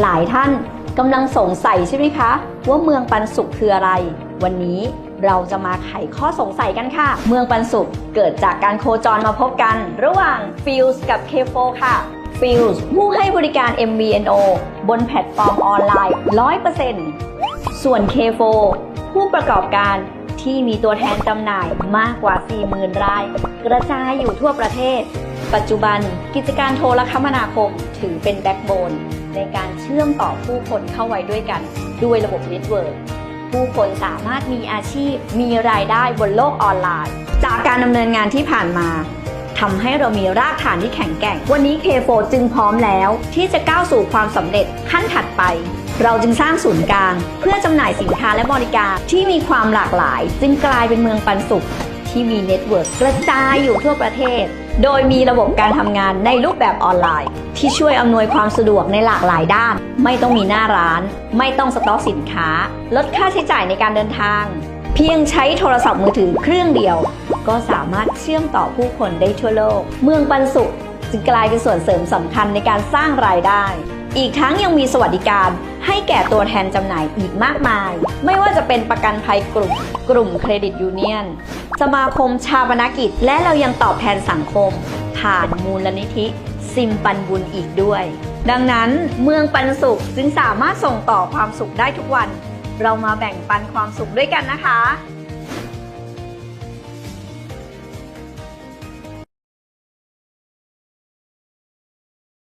หลายท่านกำลังสงสัยใช่ไหมคะ ว่าเมืองปันสุขคืออะไร วันนี้เราจะมาไขข้อสงสัยกันค่ะ เมืองปันสุขเกิดจากการโคจรมาพบกัน ระหว่าง f i e l s กับ K4 ค่ะ f i e l s ผู้ให้บริการ MVNO บนแพลตฟอร์มออนไลน์ 100%ส่วน K4 ผู้ประกอบการที่มีตัวแทนจำหน่ายมากกว่า 40,000 ราย กระจายอยู่ทั่วประเทศ ปัจจุบันกิจการโทรคมนาคมถือเป็นแบ็กโบน ในการเชื่อมต่อผู้คนเข้าไว้ด้วยกัน ด้วยระบบเน็ตเวิร์กผู้คนสามารถมีอาชีพ มีรายได้บนโลกออนไลน์ จากการดำเนินงานที่ผ่านมาทำให้เรามีรากฐานที่แข็งแกร่ง วันนี้ K4 จึงพร้อมแล้ว ที่จะก้าวสู่ความสำเร็จขั้นถัดไป เราจึงสร้างศูนย์กลาง เพื่อจำหน่ายสินค้าและบริการที่มีความหลากหลาย จึงกลายเป็นเมืองปันสุข ที่มีเน็ตเวิร์กกระจายอยู่ทั่วประเทศ โดยมีระบบการทำงานในรูปแบบออนไลน์ ที่ช่วยอำนวยความสะดวกในหลากหลายด้าน ไม่ต้องมีหน้าร้าน ไม่ต้องสต็อกสินค้า ลดค่าใช้จ่ายในการเดินทาง เพียงใช้โทรศัพท์มือถือเครื่องเดียว ก็สามารถเชื่อมต่อผู้คนได้ทั่วโลก เมืองปันสุขจึงกลายเป็นส่วนเสริมสำคัญในการสร้างรายได้ อีกทั้งยังมีสวัสดิการ ให้แก่ตัวแทนจำหน่ายอีกมากมาย ไม่ว่าจะเป็นประกันภัยกลุ่ม กลุ่มเครดิตยูเนียน สมาคมชาปนกิจ และเรายังตอบแทนสังคม ผ่านมูลนิธิซิมปันบุญอีกด้วย ดังนั้นเมืองปันสุขจึงสามารถส่งต่อความสุขได้ทุกวัน เรามาแบ่งปันความสุขด้วยกันนะคะ